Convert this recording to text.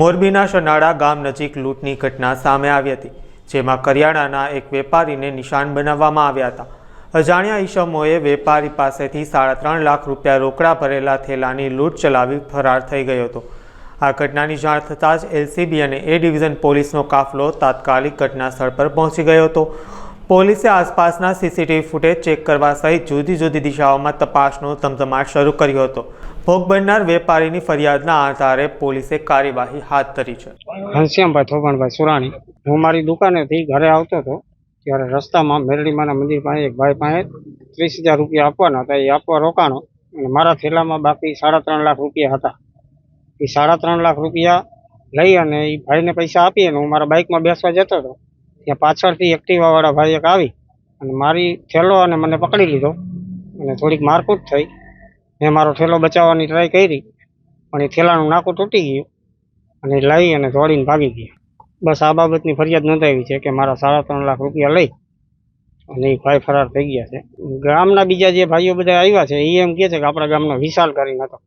મોરબીના શનાળા ગામ નજીક લૂંટની ઘટના સામે આવી હતી, જેમાં કરિયાણાના એક વેપારીને નિશાન બનાવવામાં આવ્યા હતા. અજાણ્યા ઈસમોએ વેપારી પાસેથી સાડા ત્રણ લાખ રૂપિયા રોકડા ભરેલા થેલાની લૂંટ ચલાવી ફરાર થઈ ગયો હતો. આ ઘટનાની જાણ થતાં જ એલસીબી અને એ ડિવિઝન પોલીસનો કાફલો તાત્કાલિક ઘટના સ્થળ પર પહોંચી ગયો હતો. પોલીસે આસપાસના સીસીટીવી ફૂટેજ ચેક કરવા સહિત જુદી જુદી દિશાઓમાં તપાસનો ધમધમાટ શરૂ કર્યો હતો. ભોગ બનનાર વેપારીની ફરિયાદના આધારે પોલીસે કાર્યવાહી હાથ ધરી છે. ઘનશ્યામભાઈ થોબણભાઈ સુરાણી. હું મારી દુકાનેથી ઘરે આવતો હતો, ત્યારે રસ્તામાં મેરડીમાના મંદિર પાસે એક ભાઈ પાસે ત્રીસ હજાર રૂપિયા આપવાના હતા. એ આપવા રોકાણો અને મારા થેલામાં બાકી સાડા ત્રણ લાખ રૂપિયા હતા. એ સાડા ત્રણ લાખ રૂપિયા લઈ અને એ ભાઈને પૈસા આપી અને હું મારા બાઇકમાં બેસવા જતો હતો. ત્યાં પાછળથી એક્ટિવાવાળા ભાઈ એક આવી અને મારી થેલો અને મને પકડી લીધો. અને થોડીક મારકૂટ થઈ. મેં મારો થેલો બચાવવાની ટ્રાય કરી, પણ એ થેલાનું નાકું તૂટી ગયું અને લઈ અને દોડીને ભાગી ગયા. બસ આ બાબતની ફરિયાદ નોંધાવી છે કે મારા સાડા ત્રણ લાખ રૂપિયા લઈ અને એ ભાઈ ફરાર થઈ ગયા છે. ગામના બીજા જે ભાઈઓ બધા આવ્યા છે એ એમ કહે છે કે આપણા ગામનો વિશાલ કરીને હતો